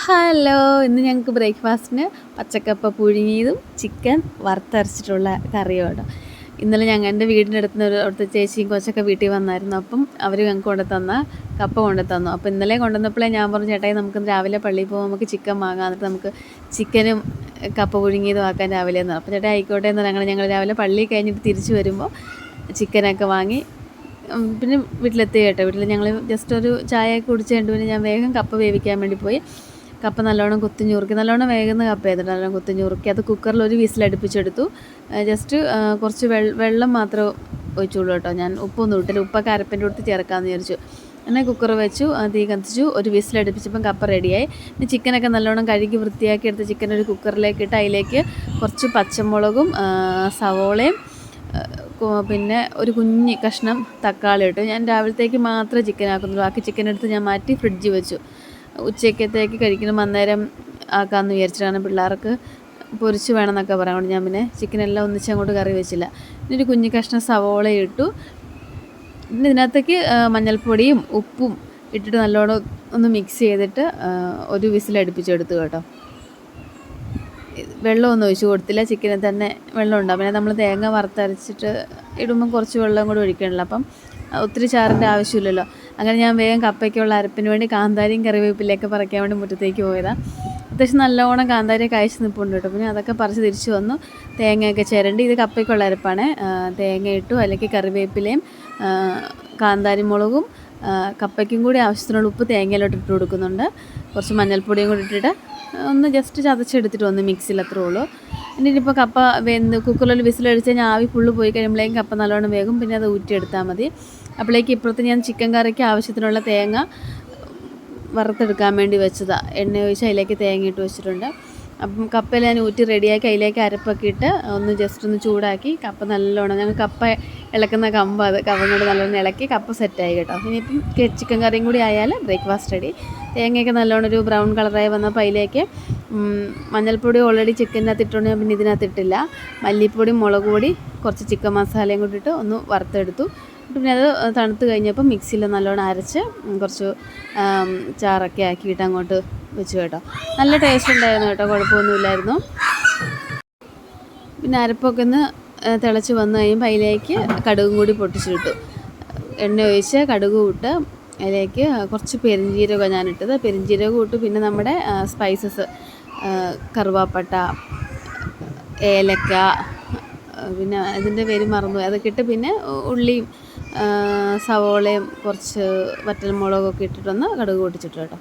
Hello ഇന്ന് ഞങ്ങൾക്ക് ബ്രേക്ക്ഫാസ്റ്റിന് പച്ചക്കപ്പ പുഴുങ്ങിയതും ചിക്കൻ വറുത്തരച്ചിട്ടുള്ള കറിയും ഇന്നലെ ഞങ്ങൾ എന്റെ വീടിന്റെ അടുത്ത് നിന്ന് അവിടുത്തെ ചേച്ചിയും കൊച്ചൊക്കെ വീട്ടിൽ വന്നായിരുന്നു. അപ്പം അവർ ഞങ്ങൾക്ക് കൊണ്ടു തന്ന കപ്പ കൊണ്ടു തന്നു. അപ്പം ഇന്നലെ കൊണ്ടുവന്നപ്പോഴേ ഞാൻ പറഞ്ഞു ചേട്ടായി നമുക്ക് രാവിലെ പള്ളിയിൽ പോകുമ്പോൾ നമുക്ക് ചിക്കൻ വാങ്ങാം. എന്നിട്ട് നമുക്ക് ചിക്കനും കപ്പ പുഴുങ്ങിയതും ആക്കാൻ രാവിലെ എന്ന്. അപ്പോൾ ചേട്ടാ ആയിക്കോട്ടെ എന്ന്. പറഞ്ഞാൽ ഞങ്ങൾ രാവിലെ പള്ളി കഴിഞ്ഞിട്ട് തിരിച്ചു വരുമ്പോൾ ചിക്കനൊക്കെ വാങ്ങി പിന്നെ വീട്ടിലെത്തി കേട്ടോ. വീട്ടിൽ ഞങ്ങൾ ജസ്റ്റ് ഒരു ചായ കുടിച്ച് കണ്ടു പിന്നെ ഞാൻ വേഗം കപ്പ വേവിക്കാൻ വേണ്ടി പോയി. കപ്പ നല്ലോണം കുത്തി ഞുറുക്കി നല്ലോണം കപ്പ ചെയ്തിട്ട് നല്ലോണം കുത്തി ഞുറുക്കി അത് കുക്കറിൽ ഒരു വിസിലടുപ്പിച്ചെടുത്തു ജസ്റ്റ് കുറച്ച് വെള്ള മാത്രം ഒഴിച്ചുള്ളൂ കേട്ടോ ഞാൻ. ഉപ്പൊന്നും ഇട്ടില്ല. ഉപ്പൊക്കെ അരപ്പിന്റെ അടുത്ത് ചേർക്കാമെന്ന് വിചാരിച്ചു. അങ്ങനെ കുക്കർ വെച്ചു തീ കത്തിച്ചു. ഒരു വിസിലടുപ്പിച്ചപ്പം കപ്പ റെഡിയായി പിന്നെ ചിക്കനൊക്കെ നല്ലോണം കഴുകി വൃത്തിയാക്കി എടുത്ത് ചിക്കൻ ഒരു കുക്കറിലേക്ക് ഇട്ട് അതിലേക്ക് കുറച്ച് പച്ചമുളകും സവോളയും പിന്നെ ഒരു കുഞ്ഞ് കഷ്ണം തക്കാളി ഇട്ടു. ഞാൻ രാവിലത്തേക്ക് മാത്രമേ ചിക്കൻ ആക്കുന്നുള്ളൂ. ബാക്കി ചിക്കൻ എടുത്ത് ഞാൻ മാറ്റി ഫ്രിഡ്ജിൽ വെച്ചു. ഉച്ചക്കത്തേക്ക് കഴിക്കണം അന്നേരം ആക്കാമെന്ന് വിചാരിച്ചിട്ടാണ് പിള്ളേർക്ക് പൊരിച്ച് വേണമെന്നൊക്കെ പറയാം ഞാൻ പിന്നെ ചിക്കനെല്ലാം ഒന്നിച്ച് അങ്ങോട്ട് കറി വെച്ചില്ല. പിന്നെ കുഞ്ഞു കഷ്ണം സവോള ഇട്ടു. പിന്നെ ഇതിനകത്തേക്ക് മഞ്ഞൾപ്പൊടിയും ഉപ്പും ഇട്ടിട്ട് നല്ലോണം ഒന്ന് മിക്സ് ചെയ്തിട്ട് ഒരു വിസിൽ അടുപ്പിച്ചെടുത്തു കേട്ടോ. വെള്ളമൊന്നും ഒഴിച്ച് കൊടുത്തില്ല. ചിക്കനിൽ തന്നെ വെള്ളം ഉണ്ടാവും. പിന്നെ നമ്മൾ തേങ്ങ വറുത്തരച്ചിട്ട് ഇടുമ്പം കുറച്ച് വെള്ളം കൂടി ഒഴിക്കണമല്ലോ അപ്പം ഒത്തിരി ചാറിന്റെ ആവശ്യമില്ലല്ലോ. അങ്ങനെ ഞാൻ വേഗം കപ്പയ്ക്കുള്ള അരപ്പിന് വേണ്ടി കാന്താരിയും കറിവേപ്പിലയൊക്കെ പറിക്കാൻ വേണ്ടി മുറ്റത്തേക്ക് പോയതാണ് അത്യാവശ്യം നല്ലോണം കാന്താരി കഴിച്ച് നിൽപ്പുണ്ട് കേട്ടോ. പിന്നെ അതൊക്കെ പറിച്ച് തിരിച്ചു വന്നു. തേങ്ങയൊക്കെ ചിരണ്ടി. ഇത് കപ്പയ്ക്കുള്ള അരപ്പാണ്. തേങ്ങ ഇട്ടു. അല്ലെങ്കിൽ കറിവേപ്പിലയും കാന്താരി മുളകും കപ്പയ്ക്കും കൂടി ആവശ്യത്തിനുള്ള ഉപ്പ് തേങ്ങയിലോട്ട് ഇട്ട് കൊടുക്കുന്നുണ്ട്. കുറച്ച് മഞ്ഞൾപ്പൊടിയും കൂടി ഇട്ടിട്ട് ഒന്ന് ജസ്റ്റ് ചതച്ചെടുത്തിട്ട് വന്ന് മിക്സിയിൽ അത്രേ ഉള്ളൂ. പിന്നെ ഇനിയിപ്പോൾ കപ്പ വെന്ത് കുക്കറിൽ വിസിലടിച്ച് കഴിഞ്ഞാൽ ആവി ഫുള്ള് പോയി കഴിയുമ്പോഴേക്കും കപ്പ നല്ലോണം വേഗം പിന്നെ അത് ഊറ്റിയെടുത്താൽ മതി. അപ്പോഴേക്ക് ഇപ്പുറത്ത് ഞാൻ ചിക്കൻ കറിക്ക് ആവശ്യത്തിനുള്ള തേങ്ങ വറുത്തെടുക്കാൻ വേണ്ടി വെച്ചതാണ് എണ്ണ ഒഴിച്ച് അതിലേക്ക് തേങ്ങ ഇട്ട് വെച്ചിട്ടുണ്ട്. അപ്പം കപ്പയിൽ ഞാൻ ഊറ്റി റെഡിയാക്കി അതിലേക്ക് അരപ്പൊക്കെ ഇട്ട് ഒന്ന് ജസ്റ്റ് ഒന്ന് ചൂടാക്കി കപ്പ നല്ലോണം ഞങ്ങൾ കപ്പ ഇളക്കുന്ന കമ്പ അത് കവ കൊണ്ട് നല്ലോണം ഇളക്കി കപ്പ സെറ്റായി കേട്ടോ. ഇനിയിപ്പം ചിക്കൻ കറിയും കൂടി ആയാൽ ബ്രേക്ക്ഫാസ്റ്റ് റെഡി തേങ്ങയൊക്കെ നല്ലോണം ഒരു ബ്രൗൺ കളറായി വന്നപ്പോൾ അതിലേക്ക് മഞ്ഞൾപ്പൊടി ഓൾറെഡി ചിക്കനകത്ത് ഇട്ടുകൊണ്ട് പിന്നെ ഇതിനകത്ത് ഇട്ടില്ല. മല്ലിപ്പൊടി മുളക് പൊടി കുറച്ച് ചിക്കൻ മസാലയും കൂടി ഇട്ട് ഒന്ന് വറുത്തെടുത്തു. പിന്നെ അത് തണുത്ത് കഴിഞ്ഞപ്പോൾ മിക്സിയിൽ നല്ലോണം അരച്ച് കുറച്ച് ചാറൊക്കെ ആക്കിയിട്ട് അങ്ങോട്ട് വെച്ചു കേട്ടോ. നല്ല ടേസ്റ്റ് ഉണ്ടായിരുന്നു കേട്ടോ കുഴപ്പമൊന്നുമില്ലായിരുന്നു. പിന്നെ അരപ്പൊക്കെ ഒന്ന് തിളച്ച് വന്നു കഴിയുമ്പോൾ അതിലേക്ക് കടുകും കൂടി പൊട്ടിച്ചിട്ടു. എണ്ണ ഒഴിച്ച് കടുക് ഇട്ട് അതിലേക്ക് കുറച്ച് പെരിഞ്ജീരകം ഞാനിട്ടത്. പെരിഞ്ജീരകം ഇട്ട് പിന്നെ നമ്മുടെ സ്പൈസസ് കറുവാപ്പട്ട ഏലക്ക പിന്നെ അതിന്റെ പേര് മറന്നു അതൊക്കെ ഇട്ട് പിന്നെ ഉള്ളിയും സവോളയും കുറച്ച് വറ്റൽമുളകൊക്കെ ഇട്ടിട്ടൊന്ന് കടുക് പൊട്ടിച്ചിട്ട് കേട്ടോ.